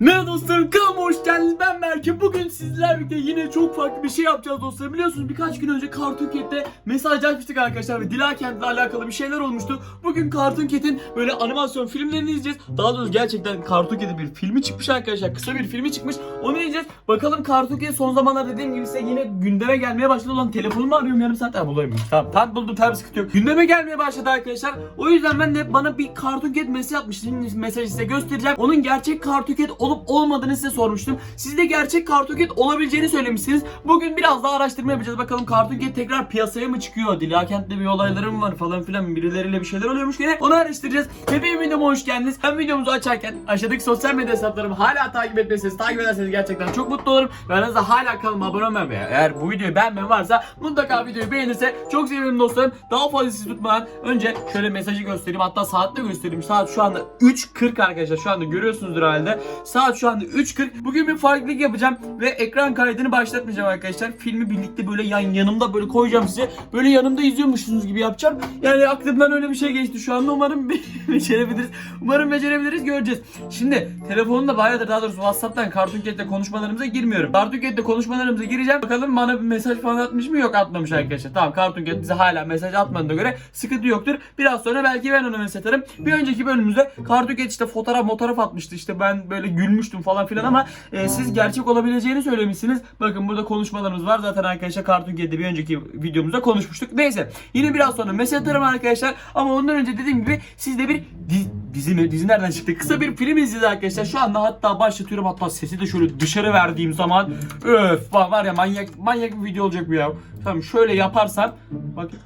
Merhaba dostlarım kanalıma hoş geldiniz. Ben Berke. Bugün sizlerle birlikte yine çok farklı bir şey yapacağız dostlarım. Biliyorsunuz birkaç gün önce Cartoon Cat'te mesaj açmıştık arkadaşlar ve Dila Kent'le alakalı bir şeyler olmuştu. Bugün Cartoon Cat'in böyle animasyon filmlerini izleyeceğiz. Daha doğrusu gerçekten Cartoon Cat'in bir filmi çıkmış arkadaşlar. Kısa bir filmi çıkmış. Onu izleyeceğiz. Bakalım Cartoon Cat son zamanlarda dediğim gibi size yine gündeme gelmeye başladı. Olan telefonumu arıyorum yarım saat. Ha bulayım tamam tam buldum. Tabi sıkıntı yok. Gündeme gelmeye başladı arkadaşlar. O yüzden ben de bana bir Cartoon Cat mesaj atmış. Şimdi mesajı size göstereceğim. Onun gerçek Cartoon Cat olup olmadığını size sormuştum. Siz de gerçek Cat olabileceğini söylemişsiniz. Bugün biraz daha araştırma yapacağız. Bakalım Cat tekrar piyasaya mı çıkıyor? Dilakent'te bir olayları var falan filan birileriyle bir şeyler oluyormuş gene. Onu araştıracağız. Hepiniz videoma hoş geldiniz. Hem videomuzu açarken aşağıdaki sosyal medya hesaplarımı hala takip etmezseniz takip ederseniz gerçekten çok mutlu olurum. Ve aranızda hala kanalıma abone olmayan eğer bu videoyu beğenmeyen varsa mutlaka videoyu beğenirse çok sevinirim dostlarım. Daha fazla sizi tutmadan önce şöyle mesajı göstereyim. Hatta saatte göstereyim. Saat şu anda 3.40 arkadaşlar. Şu anda görüyorsunuzdur herhalde. Saat şu anda 3.40. Bugün bir farklılık yapacağım ve ekran kaydını başlatmayacağım arkadaşlar. Filmi birlikte böyle yan yanımda böyle koyacağım size. Böyle yanımda izliyormuşsunuz gibi yapacağım. Yani aklımdan öyle bir şey geçti şu anda. Umarım becerebiliriz. Umarım becerebiliriz göreceğiz. Şimdi telefonumda bayağıdır daha doğrusu WhatsApp'tan Cartoon Cat'le konuşmalarımıza girmiyorum. Cartoon Cat'le konuşmalarımıza gireceğim. Bakalım bana bir mesaj falan atmış mı? Yok atmamış arkadaşlar. Tamam Cartoon Cat bize hala mesaj atmadığına göre sıkıntı yoktur. Biraz sonra belki ben ona mesaj atarım. Bir önceki bölümümüzde Cartoon Cat işte fotoğraf fotoğraf atmıştı. İşte ben böyle gülmüştüm falan filan ama e, siz gerçek olabileceğini söylemişsiniz. Bakın burada konuşmalarımız var. Zaten arkadaşlar Cartoon Cat'te bir önceki videomuzda konuşmuştuk. Neyse yine biraz sonra mesaj atarım arkadaşlar. Ama ondan önce dediğim gibi siz de bir di- dizi mi? Dizi nereden çıktı? Kısa bir film izleyeceğiz arkadaşlar. Şu anda hatta başlatıyorum. Hatta sesi de şöyle dışarı verdiğim zaman öf var ya manyak manyak bir video olacak bu ya. Tamam şöyle yaparsam bakın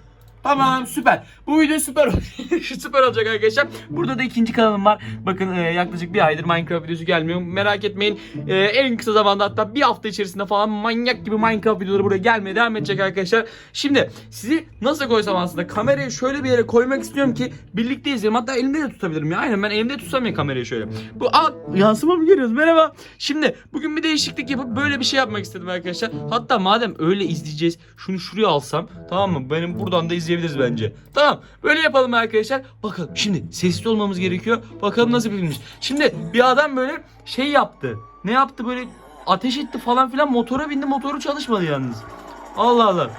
Tamam süper. Bu video süper süper olacak arkadaşlar. Burada da ikinci kanalım var. Bakın e, yaklaşık bir aydır Minecraft videosu gelmiyor. Merak etmeyin. E, en kısa zamanda hatta bir hafta içerisinde falan manyak gibi Minecraft videoları buraya gelmeye devam edecek arkadaşlar. Şimdi sizi nasıl koysam aslında kamerayı şöyle bir yere koymak istiyorum ki birlikte izleyelim. Hatta elimde de tutabilirim ya. Aynen ben elimde tutsam ya kamerayı şöyle. Bu aa yansıma mı görüyoruz? Merhaba. Şimdi bugün bir değişiklik yapıp böyle bir şey yapmak istedim arkadaşlar. Hatta madem öyle izleyeceğiz şunu şuraya alsam tamam mı? Benim buradan da izleyebiliriz bence. Tamam böyle yapalım arkadaşlar. Bakalım şimdi sesli olmamız gerekiyor. Bakalım nasıl bir filmmiş. Şimdi bir adam böyle şey yaptı. Ne yaptı böyle ateş etti falan filan motora bindi motoru çalışmadı yalnız. Allah Allah.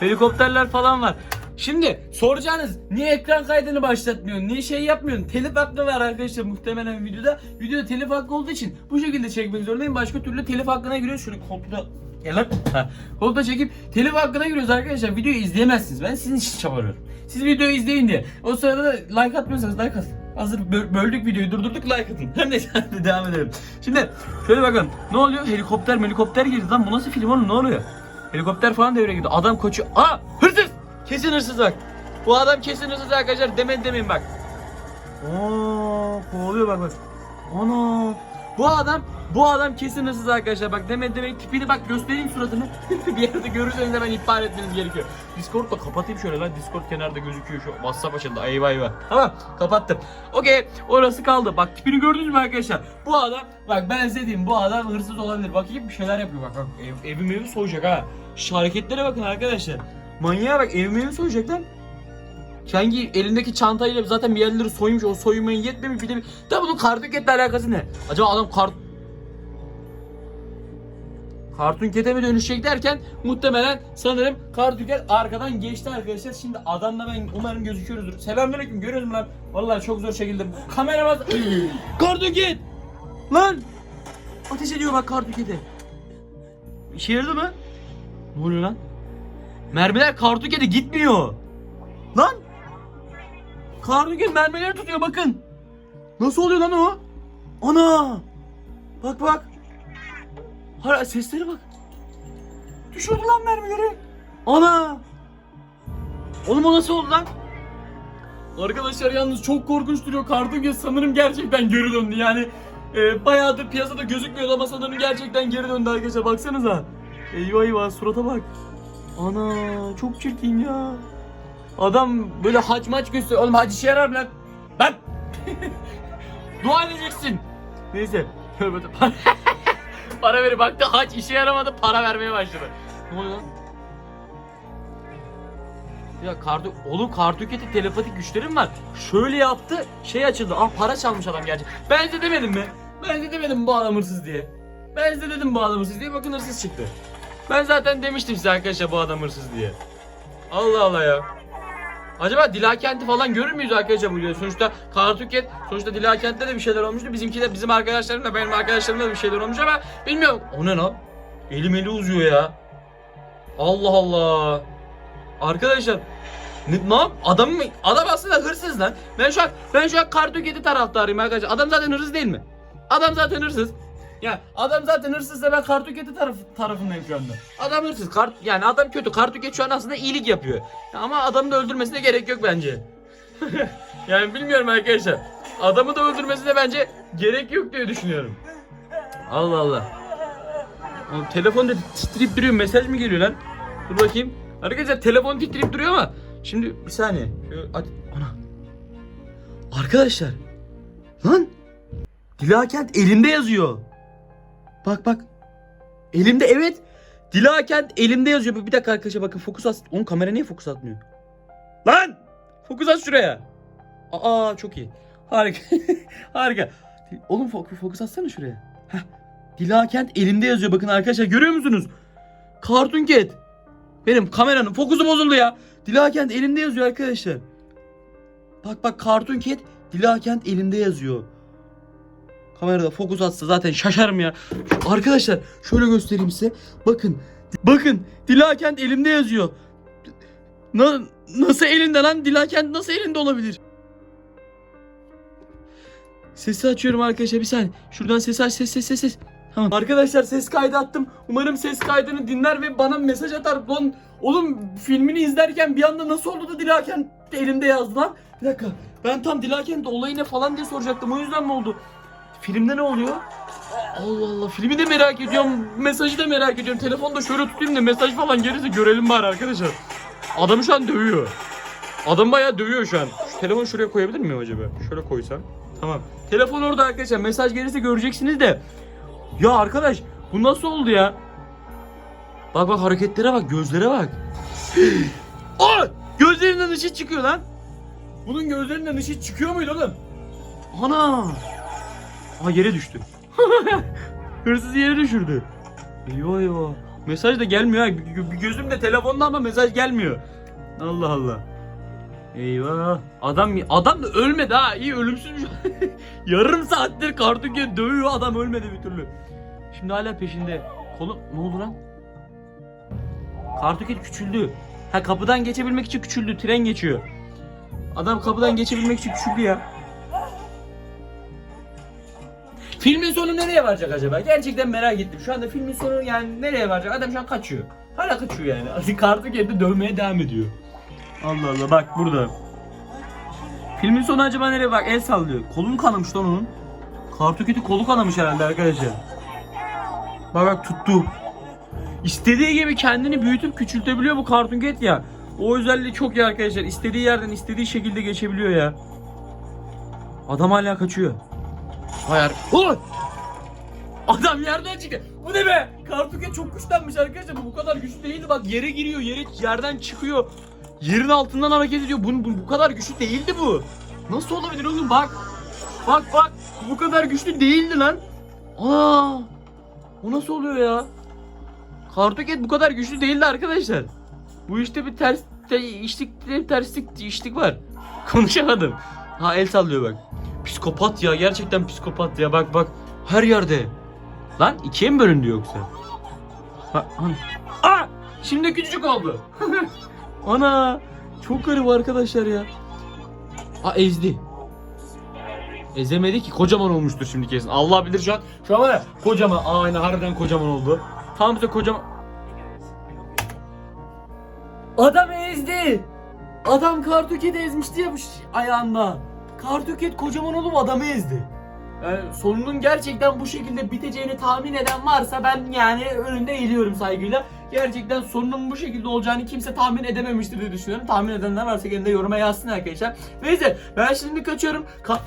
Helikopterler falan var. Şimdi soracağınız niye ekran kaydını başlatmıyorsun? Niye şey yapmıyorsun? Telif hakkı var arkadaşlar muhtemelen videoda. Videoda telif hakkı olduğu için bu şekilde çekmek zorundayım. Başka türlü telif hakkına giriyoruz. Şöyle koltuğa Gel. Koltuğa çekip telif hakkına giriyoruz arkadaşlar. Videoyu izleyemezsiniz. Ben sizin için çabalıyorum. Siz videoyu izleyin diye. O sırada da like atmıyorsanız like atın. Hazır bö- böldük videoyu durdurduk like atın. Hem neyse hadi devam edelim. Şimdi şöyle bakın. Ne oluyor? Helikopter helikopter girdi lan. Bu nasıl film oğlum? Ne oluyor? Helikopter falan devreye girdi. Adam koçu. Aa hırsız. Kesin hırsız bak. Bu adam kesin hırsız arkadaşlar. Demeyin demeyin bak. Oo, kovalıyor bak bak. Ana. Bu adam bu adam kesin hırsız arkadaşlar. Bak demeyin demeyin tipini bak göstereyim suratını. bir yerde görürseniz hemen ihbar etmeniz gerekiyor. Discord da kapatayım şöyle lan. Discord kenarda gözüküyor şu WhatsApp açıldı. Eyvah eyvah. Tamam kapattım. Okey orası kaldı. Bak tipini gördünüz mü arkadaşlar? Bu adam bak ben size diyeyim bu adam hırsız olabilir. Bakayım bir şeyler yapıyor bak bak. Ev, evim evi soyacak ha. Şu hareketlere bakın arkadaşlar. Manyağa bak evim evi soyacak lan. Sanki elindeki çantayla zaten bir yerleri soymuş. O soymayı yetmemiş bir de bir... Da bunun kartuketle alakası ne? Acaba adam kart... Cartoon Cat'e mi dönüşecek derken muhtemelen sanırım Cartoon Cat arkadan geçti arkadaşlar. Şimdi adamla ben umarım gözüküyoruzdur. Selamünaleyküm görüyoruz mu lan? Vallahi çok zor şekilde. Kamera bas. Cartoon Cat! Lan! Ateş ediyor bak Cartoon Cat'e. İşe yaradı mı? Ne oluyor lan? Mermiler Cartoon Cat'e gitmiyor. Lan! Cat mermileri tutuyor bakın. Nasıl oluyor lan o? Ana! Bak bak. Hala seslere bak. Düşürdü lan mermileri. Ana! Oğlum o nasıl oldu lan? Arkadaşlar yalnız çok korkunç duruyor. Cartoon sanırım gerçekten geri döndü. Yani e, bayağıdır piyasada gözükmüyordu ama sanırım gerçekten geri döndü arkadaşlar. Baksanıza. Eyvah eyvah surata bak. Ana çok çirkin ya. Adam böyle hac maç gösteriyor. Oğlum hac işe yarar mı lan? Lan! Dua edeceksin. Neyse. Tövbe. para verip baktı hac işe yaramadı para vermeye başladı. Ne oluyor lan? Ya kardu oğlum kartuketi telepatik güçlerim var. Şöyle yaptı şey açıldı. Ah para çalmış adam gerçi. Ben size demedim mi? Ben size demedim bu adam hırsız diye. Ben size dedim bu adam hırsız diye bakın hırsız çıktı. Ben zaten demiştim size arkadaşlar bu adam hırsız diye. Allah Allah ya. Acaba Dilakent'i falan görür müyüz arkadaşlar bu videoda? Sonuçta Kartuket, sonuçta Dilakent'te de bir şeyler olmuştu. Bizimki de bizim arkadaşlarımla benim arkadaşlarımla da bir şeyler olmuş ama bilmiyorum. O ne lan? Elim eli uzuyor ya. Allah Allah. Arkadaşlar ne, ne yap? Adam mı? Adam aslında hırsız lan. Ben şu an ben şu an Kartuket'i taraftarıyım arkadaşlar. Adam zaten hırsız değil mi? Adam zaten hırsız. Ya adam zaten hırsızsa ben Kartuket'i taraf, tarafındayım şu anda. Adam hırsız. Kart, yani adam kötü. Kartuket şu an aslında iyilik yapıyor. Ama adamı da öldürmesine gerek yok bence. yani bilmiyorum arkadaşlar. Adamı da öldürmesine bence gerek yok diye düşünüyorum. Allah Allah. Oğlum, telefon da titreyip duruyor. Mesaj mı geliyor lan? Dur bakayım. Arkadaşlar telefon titreyip duruyor ama şimdi bir saniye. Şöyle, hadi. Ana. Arkadaşlar. Lan. Dilakent elimde yazıyor. Bak bak. Elimde evet. Dilakent elimde yazıyor. Bir dakika arkadaşlar bakın fokus at. Onun kamera niye fokus atmıyor? Lan! Fokus at şuraya. Aa çok iyi. Harika. Harika. Oğlum fokus, fokus atsana şuraya. Heh. Dilakent elimde yazıyor. Bakın arkadaşlar görüyor musunuz? Cartoon Cat. Benim kameranın fokusu bozuldu ya. Dilakent elimde yazıyor arkadaşlar. Bak bak Cartoon Cat Dilakent elimde yazıyor. Kamerada fokus atsa zaten şaşarım ya. Arkadaşlar şöyle göstereyim size. Bakın. Bakın Dilakent elimde yazıyor. Na- nasıl elinde lan? Dilakent nasıl elinde olabilir? Sesi açıyorum arkadaşlar bir saniye. Şuradan ses aç ses ses ses ses. Tamam. Arkadaşlar ses kaydı attım. Umarım ses kaydını dinler ve bana mesaj atar. Lan oğlum filmini izlerken bir anda nasıl oldu da Dilakent elimde yazdı lan? Bir dakika. Ben tam Dilakent olayı ne falan diye soracaktım. O yüzden mi oldu? Filmde ne oluyor? Allah Allah filmi de merak ediyorum. Mesajı da merak ediyorum. Telefonda şöyle tutayım da mesaj falan gelirse görelim bari arkadaşlar. Adamı şu an dövüyor. Adam bayağı dövüyor şu an. Şu telefonu şuraya koyabilir miyim acaba? Şöyle koysam. Tamam. Telefon orada arkadaşlar. Mesaj gelirse göreceksiniz de. Ya arkadaş bu nasıl oldu ya? Bak bak hareketlere bak, gözlere bak. Aa! Gözlerinden ışık çıkıyor lan. Bunun gözlerinden ışık çıkıyor muydu oğlum? Ana! Aa yere düştü. Hırsız yere düşürdü. Eyvah eyvah. Mesaj da gelmiyor ha. Bir- Bir gözüm de telefonda ama mesaj gelmiyor. Allah Allah. Eyvah. Adam adam da ölmedi ha. İyi ölümsüzmüş. Yarım saattir kartuken dövüyor adam ölmedi bir türlü. Şimdi hala peşinde. Kolu ne oldu lan? Kartuket küçüldü. Ha kapıdan geçebilmek için küçüldü. Tren geçiyor. Adam kapıdan geçebilmek için küçüldü ya. Filmin sonu nereye varacak acaba? Gerçekten merak ettim. Şu anda filmin sonu yani nereye varacak? Adam şu an kaçıyor. Hala kaçıyor yani. Kartuket'i dövmeye devam ediyor. Allah Allah bak burada. Filmin sonu acaba nereye bak el sallıyor. Kolum kanamış lan onun. Kartuketi kolu kanamış herhalde arkadaşlar. Bak bak tuttu. İstediği gibi kendini büyütüp küçültebiliyor bu Cartoon Cat ya. O özelliği çok iyi arkadaşlar. İstediği yerden istediği şekilde geçebiliyor ya. Adam hala kaçıyor. Hayır. Ulan! Adam yerden çıktı. Bu ne be? Cat çok güçlenmiş arkadaşlar. Bu bu kadar güçlü değildi. Bak yere giriyor, yere yerden çıkıyor. Yerin altından hareket ediyor. Bu, bu, bu kadar güçlü değildi bu. Nasıl olabilir oğlum bak. Bak bak. Bu kadar güçlü değildi lan. Aa! O nasıl oluyor ya? Kartoket bu kadar güçlü değildi arkadaşlar. Bu işte bir ters te, işlik terslik işlik var. Konuşamadım. Ha el sallıyor bak. Psikopat ya gerçekten psikopat ya bak bak her yerde. Lan ikiye mi bölündü yoksa? Bak ana. Aa! Şimdi küçücük oldu. Ana! Çok garip arkadaşlar ya. Aa ezdi. Ezemedi ki kocaman olmuştur şimdi kesin. Allah bilir şu an. Şu an kocaman. Aa, Aynen harbiden kocaman oldu. Tam bize kocaman. Adam ezdi. Adam kartuketi ezmişti ya bu ayağında. Kartuket kocaman olup adamı ezdi. Yani sonunun gerçekten bu şekilde biteceğini tahmin eden varsa ben yani önünde eğiliyorum saygıyla. Gerçekten sonunun bu şekilde olacağını kimse tahmin edememiştir diye düşünüyorum. Tahmin edenler varsa de yoruma yazsın arkadaşlar. Neyse ben şimdi kaçıyorum. Ka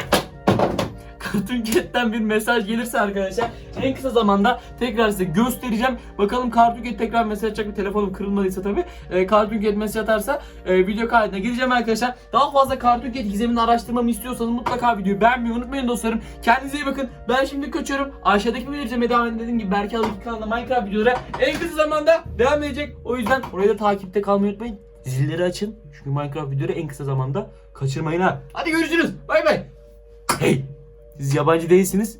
Cartoon Cat'ten bir mesaj gelirse arkadaşlar en kısa zamanda tekrar size göstereceğim. Bakalım Cartoon Cat tekrar mesaj atacak mı? Telefonum kırılmadıysa tabii. E, Cartoon Cat mesaj atarsa e, video kaydına gireceğim arkadaşlar. Daha fazla Cartoon Cat gizemini araştırmamı istiyorsanız mutlaka videoyu beğenmeyi unutmayın dostlarım. Kendinize iyi bakın. Ben şimdi kaçıyorum. Aşağıdaki izlemeye devam edin. Dediğim gibi Berke Alık kanalında Minecraft videoları en kısa zamanda devam edecek. O yüzden orayı da takipte kalmayı unutmayın. Zilleri açın. Çünkü Minecraft videoları en kısa zamanda kaçırmayın ha. Hadi görüşürüz. Bay bay. Hey. Siz yabancı değilsiniz.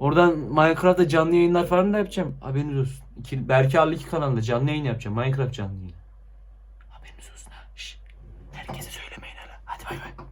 Oradan Minecraft'ta canlı yayınlar falan da yapacağım. Haberiniz olsun. İki, Berke Arlı 2 kanalında canlı yayın yapacağım. Minecraft canlı yayını.